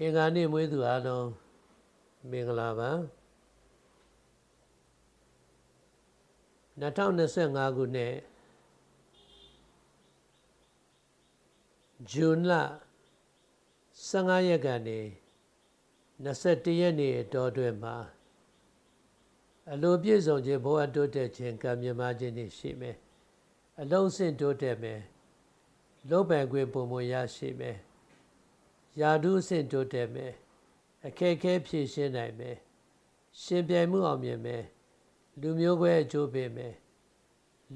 အင်္ဂါနေ့မွေးသူအားလုံးမင်္ဂလာပါ2025ခုနှစ်ဇွန်လ15ရက်ကနေ21ရက်နေ့အတော်အတွင်းမှာအလိုပြည့်စုံခြင်းဘဝတိုးတက်ခြင်းကံမြမခြင်းတွေရှိမယ်အလုံးစင်တိုးတက်မယ်လုတ်ပံခွင့်ပုံမရရှိမယ် ယာဓုအဆင့်တိုးတက်မယ်အခက်အခဲဖြေရှင်းနိုင်မယ်ရှင်ပြိုင်မှုအောင်မြင်မယ်လူမျိုးကွဲအကျိုးပေးမယ်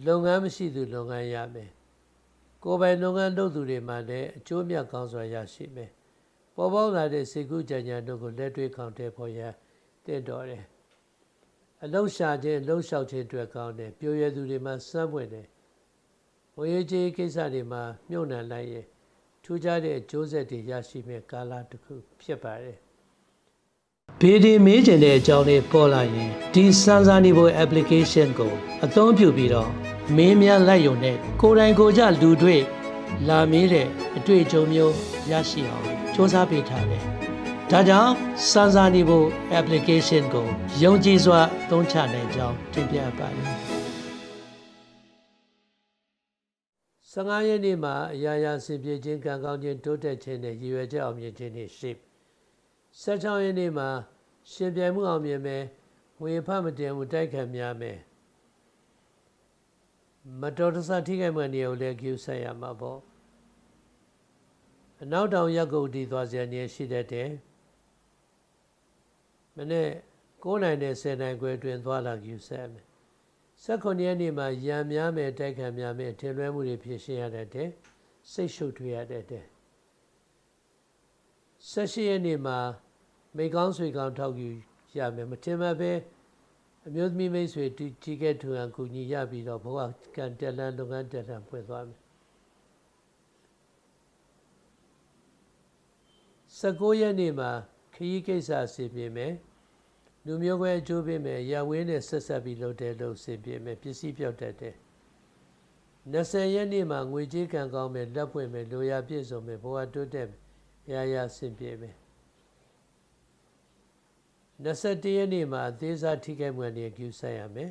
လုပ်ငန်းမရှိသူလုပ်ငန်းရမယ်ကိုယ်ပိုင်လုပ်ငန်းလုပ်သူတွေမှလည်းအကျိုးမြတ်ကောင်းစွာရရှိမယ်ပေါ်ပေါက်လာတဲ့စေကုကြံကြံတို့ကိုလက်တွေ့ခေါင်တဲ့ဖို့ရတင့်တော်တယ်အလုံးရှာခြင်းအလုံးလျှောက်ခြင်းအတွက်ကောင်းတယ်ပြိုရသူတွေမှစမ်းပွင့်တယ်ဝေကြီးကိစ္စတွေမှာမြုပ်နှံလိုက်ရင် ထူးခြားတဲ့အကျိုးဆက်တွေရရှိမဲ့ကာလတစ်ခုဖြစ်ပါတယ်ဘေဒီမေးကျင်တဲ့အကြောင်းလေးပေါ်လာရင်ဒီစမ်းစာနေဖို့ application ကိုအသုံးပြုပြီးတော့မင်းများလိုက်ရုံနဲ့ကိုယ်တိုင်ကိုယ်ကျလူတွေ့လာမေးတဲ့အတွေ့အကြုံမျိုးရရှိအောင်စ조사ပေးထားတယ်။ဒါကြောင့်စမ်းစာနေဖို့ application ကိုယုံကြည်စွာသုံးချနိုင်ကြောင်းတင်ပြပါတယ်။ 15ရက်နေ့မှာအရာရာစင်ပြေခြင်းကံကောင်းခြင်းတိုးတက်ခြင်းနဲ့ရည်ရွယ်ချက်အောင်မြင်ခြင်းတွေရှိ16ရက်နေ့မှာရှင်ပြိုင်မှုအောင်မြင်မယ်ဝေဖမတင်မှုတိုက်ခံများမယ်မတော်တဆထိခိုက်မှနေကိုလည်းကျူဆက်ရမှာပေါ့အနောက်တောင်ရက်ကုတ်တီသွားစရာနေရှိတတ်တယ်မနေ့9နိုင်နဲ့10နိုင်ခွဲအတွင်းသွားလာကျူဆက်မယ် 16ရက်နေ့မှာရံများမယ်တိုက်ခံများမယ်ထင်လွဲမှုတွေဖြစ်ရှင်းရတတ်တယ်စိတ်ရှုပ်ထွေးရတတ်တယ်18ရက်နေ့မှာမိကောင်းဆွေကောင်းထောက်ယူရမယ်မထင်မှပဲအမျိုးသမီးမိတ်ဆွေကြီးကဲထူအောင်ကူညီရပြီးတော့ဘဝကံတက်လန်းလုပ်ငန်းတက်လန်းဖွင့်သွားမယ်19ရက်နေ့မှာခရီးကိစ္စအစီပြေမယ် လူမျိုးကွဲအကျိုးပေးမယ်ရဝင်းနဲ့ဆက်ဆက်ပြီးလုပ်တယ်လို့အစီပြေမယ်ပစ္စည်းပြောက်တတ်တယ်20ရက်နေ့မှာငွေကြေးကံကောင်းမယ်လက်ပွင့်မယ်လိုရာပြည့်စုံမယ်ဘဝတိုးတက်မယ်ရာရာဆင်ပြေမယ်21ရက်နေ့မှာအသေးစားထိခိုက်မှုတွေကျူဆက်ရမယ်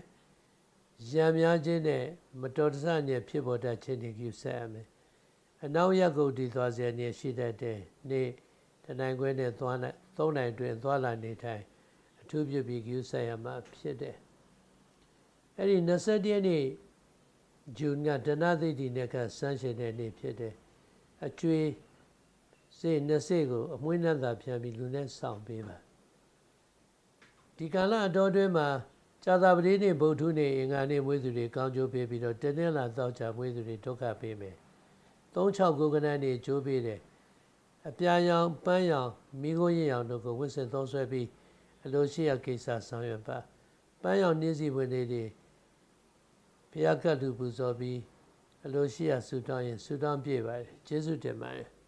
။ရံများခြင်းနဲ့မတော်တဆနဲ့ဖြစ်ပေါ်တတ်ခြင်းတွေကျူဆက်ရမယ်။အနောက်ရက်ကုတ်တည်သွားစေနေရှိတတ်တဲ့နေ့တနိုင်ခွဲနဲ့သွားနိုင်သုံးနိုင်တွင်သွားလာနေထိုင်အ ထူးပြုပြီးကျူဆက်ရမှာဖြစ်တယ်။အဲ့ဒီ21ရက်နေ့ဂျွန်ကဒနာသိတိနဲ့ကဆန်းရှင်တဲ့နေ့ဖြစ်တယ်။အကျွေးစေနှစ်စေကိုအမွှေးနှံသာပြန်ပြီးလူနဲ့ဆောင်ပေးပါ။ဒီကာလအတော်တွင်းမှာဇာတာပတိနဲ့ဗုဒ္ဓနဲ့အင်္ဂါနဲ့မွေးသူတွေကောင်းကျိုးပေးပြီးတော့တနေ့လာသောချာမွေးသူတွေဒုက္ခပေးမယ်။36ကိုကနန်းနေကျိုးပေးတယ်။အပြာရောင်ပန်းရောင်မိခိုးရင်ရောင်တို့ကိုဝစ်စင်သုံးဆွဲပြီး အလိုရှိရကိစ္စဆောင်ရွက်ပါ။ပန်းရောင်နှင်းစီဝင်တွေတွေဘုရားကတ်လူပူဇော်ပြီးအလိုရှိရဆူတောင်းရင်ဆူတောင်းပြည့်ပါတယ်။ကျေးဇူးတင်ပါတယ်။